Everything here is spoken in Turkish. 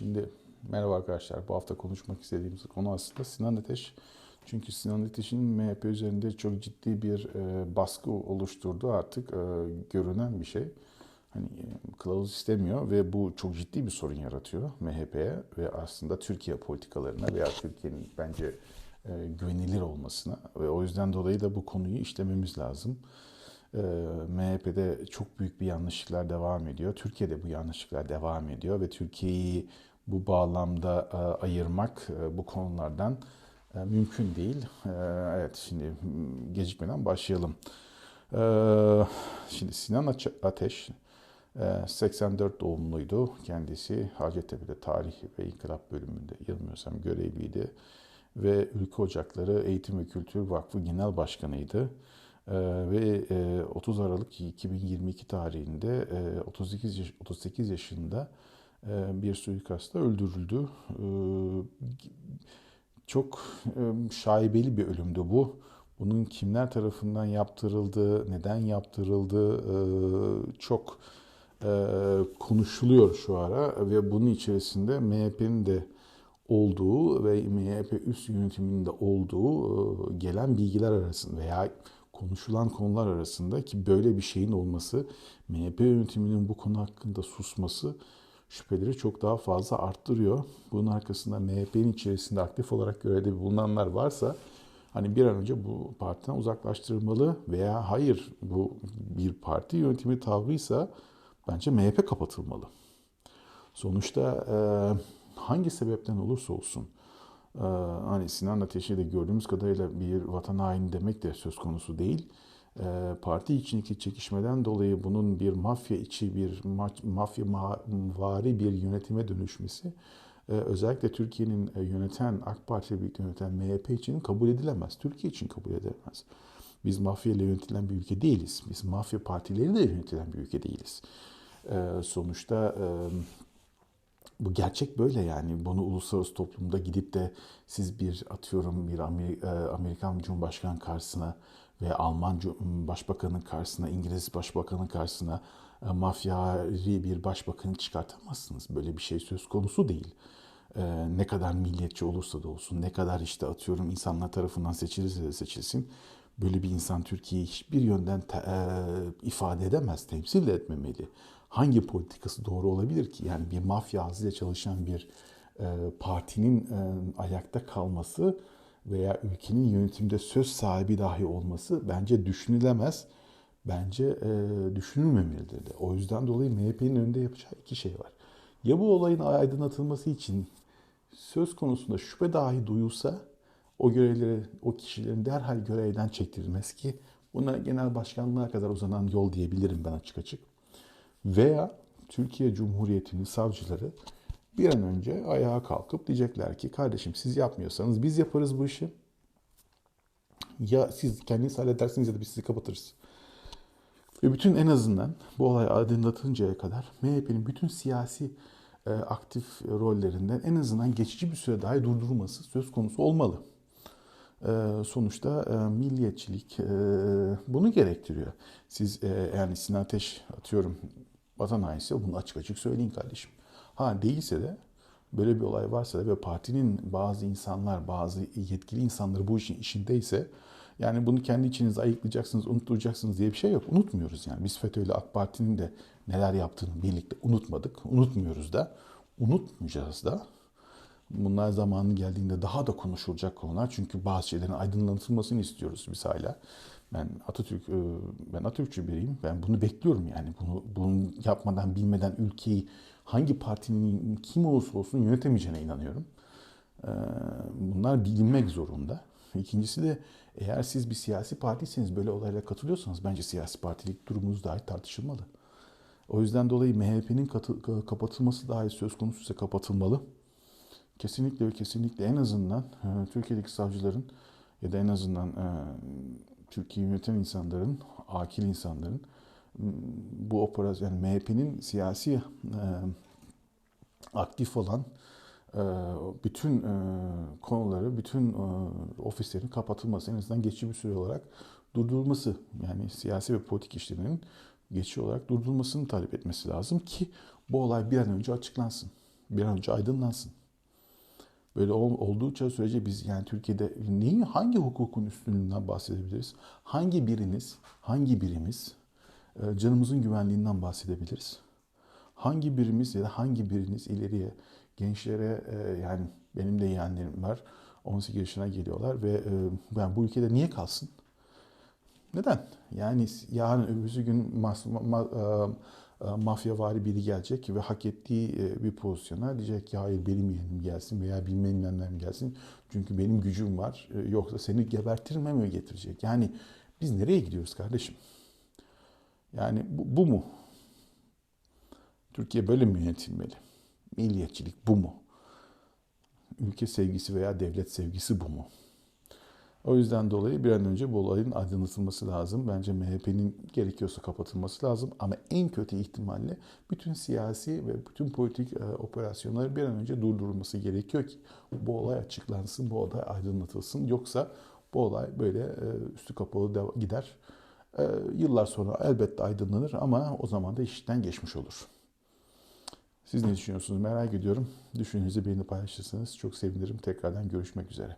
Şimdi merhaba arkadaşlar. Bu hafta konuşmak istediğimiz konu aslında Sinan Ateş. Çünkü Sinan Ateş'in MHP üzerinde çok ciddi bir e, baskı oluşturduğu artık e, görünen bir şey. Hani e, kılavuz istemiyor ve bu çok ciddi bir sorun yaratıyor MHP'ye ve aslında Türkiye politikalarına veya Türkiye'nin bence e, güvenilir olmasına ve o yüzden dolayı da bu konuyu işlememiz lazım. E, MHP'de çok büyük bir yanlışlıklar devam ediyor. Türkiye'de bu yanlışlıklar devam ediyor ve Türkiye'yi bu bağlamda e, ayırmak e, bu konulardan e, mümkün değil. Evet şimdi m, gecikmeden başlayalım. Şimdi Sinan Ateş e, 84 doğumluydu. Kendisi Hacettepe'de Tarih ve İnkılap bölümünde yanılmıyorsam görevliydi. Ve Ülke Ocakları Eğitim ve Kültür Vakfı Genel Başkanıydı. Ve e, 30 Aralık 2022 tarihinde e, 38 yaş- 38 yaşında bir suikastla öldürüldü. Ee, çok e, şaibeli bir ölümdü bu. Bunun kimler tarafından yaptırıldığı, neden yaptırıldığı e, çok e, konuşuluyor şu ara ve bunun içerisinde MHP'nin de olduğu ve MHP üst yönetiminin de olduğu gelen bilgiler arasında veya konuşulan konular arasında ki böyle bir şeyin olması MHP yönetiminin bu konu hakkında susması şüpheleri çok daha fazla arttırıyor. Bunun arkasında MHP'nin içerisinde aktif olarak görevde bulunanlar varsa hani bir an önce bu partiden uzaklaştırılmalı veya hayır bu bir parti yönetimi tavrıysa bence MHP kapatılmalı. Sonuçta e, hangi sebepten olursa olsun e, hani Sinan Ateş'i de gördüğümüz kadarıyla bir vatan haini demek de söz konusu değil. E, parti içindeki çekişmeden dolayı bunun bir mafya içi bir ma- mafya ma- vari bir yönetime dönüşmesi e, özellikle Türkiye'nin e, yöneten AK Parti ile yöneten MHP için kabul edilemez. Türkiye için kabul edilemez. Biz mafya ile yönetilen bir ülke değiliz. Biz mafya partileri de yönetilen bir ülke değiliz. E, sonuçta bu gerçek böyle yani. Bunu uluslararası toplumda gidip de siz bir atıyorum bir Amer- Amerikan Cumhurbaşkanı karşısına ve Alman Cum- Başbakanın karşısına, İngiliz Başbakanın karşısına e, mafyari bir başbakanı çıkartamazsınız. Böyle bir şey söz konusu değil. E, ne kadar milliyetçi olursa da olsun, ne kadar işte atıyorum insanlar tarafından seçilirse de seçilsin, böyle bir insan Türkiye'yi hiçbir yönden te- e, ifade edemez, temsil de etmemeli. Hangi politikası doğru olabilir ki? Yani bir mafya ağzıyla çalışan bir e, partinin e, ayakta kalması veya ülkenin yönetimde söz sahibi dahi olması bence düşünülemez. Bence e, düşünülmemelidir de. O yüzden dolayı MHP'nin önünde yapacağı iki şey var. Ya bu olayın aydınlatılması için söz konusunda şüphe dahi duyulsa o görevleri, o kişilerin derhal görevden çektirilmesi ki buna genel başkanlığa kadar uzanan yol diyebilirim ben açık açık. Veya Türkiye Cumhuriyeti'nin savcıları bir an önce ayağa kalkıp diyecekler ki kardeşim siz yapmıyorsanız biz yaparız bu işi. Ya siz kendiniz halledersiniz ya da biz sizi kapatırız. Ve bütün en azından bu olay aydınlatıncaya kadar MHP'nin bütün siyasi e, aktif rollerinden en azından geçici bir süre dahi durdurulması söz konusu olmalı. E, sonuçta e, milliyetçilik e, bunu gerektiriyor. Siz e, yani Sinan Ateş atıyorum vatan hainse bunu açık açık söyleyin kardeşim. Ha değilse de böyle bir olay varsa da ve partinin bazı insanlar, bazı yetkili insanları bu işin işindeyse yani bunu kendi içinizde ayıklayacaksınız, unutulacaksınız diye bir şey yok. Unutmuyoruz yani. Biz FETÖ ile AK Parti'nin de neler yaptığını birlikte unutmadık. Unutmuyoruz da. Unutmayacağız da. Bunlar zamanı geldiğinde daha da konuşulacak konular. Çünkü bazı şeylerin aydınlatılmasını istiyoruz biz hala. Ben Atatürk e, ben Atatürkçü biriyim. Ben bunu bekliyorum yani. Bunu bunu yapmadan bilmeden ülkeyi hangi partinin kim olursa olsun yönetemeyeceğine inanıyorum. E, Bunlar bilinmek zorunda. İkincisi de eğer siz bir siyasi partiyseniz böyle olaylara katılıyorsanız bence siyasi partilik durumunuz dahi tartışılmalı. O yüzden dolayı MHP'nin kapatılması dahi söz konusuysa kapatılmalı. Kesinlikle ve kesinlikle en azından e, Türkiye'deki savcıların ya da en azından e, Türkiye yöneten insanların, akil insanların bu operasyon yani MHP'nin siyasi e, aktif olan e, bütün e, konuları, bütün e, ofislerin kapatılması, en azından geçici bir süre olarak durdurulması, yani siyasi ve politik işlerinin geçici olarak durdurulmasını talep etmesi lazım ki bu olay bir an önce açıklansın. Bir an önce aydınlansın. Böyle ol, olduğu sürece biz yani Türkiye'de neyi, hangi hukukun üstünlüğünden bahsedebiliriz? Hangi biriniz, hangi birimiz canımızın güvenliğinden bahsedebiliriz? Hangi birimiz ya da hangi biriniz ileriye gençlere e, yani benim de yeğenlerim var 18 yaşına geliyorlar ve e, yani bu ülkede niye kalsın? Neden? Yani yarın öbürsü gün mas, ma, ma, e, mafyavari biri gelecek ve hak ettiği bir pozisyona diyecek ki hayır benim yeğenim gelsin veya bilmem nenem gelsin. Çünkü benim gücüm var. Yoksa seni gebertirmeme getirecek. Yani biz nereye gidiyoruz kardeşim? Yani bu, bu mu? Türkiye böyle mi yönetilmeli? Milliyetçilik bu mu? Ülke sevgisi veya devlet sevgisi bu mu? O yüzden dolayı bir an önce bu olayın aydınlatılması lazım. Bence MHP'nin gerekiyorsa kapatılması lazım. Ama en kötü ihtimalle bütün siyasi ve bütün politik e, operasyonları bir an önce durdurulması gerekiyor ki bu olay açıklansın, bu olay aydınlatılsın. Yoksa bu olay böyle e, üstü kapalı gider. E, yıllar sonra elbette aydınlanır ama o zaman da işten geçmiş olur. Siz ne düşünüyorsunuz merak ediyorum. Düşüncenizi benimle paylaşırsanız çok sevinirim. Tekrardan görüşmek üzere.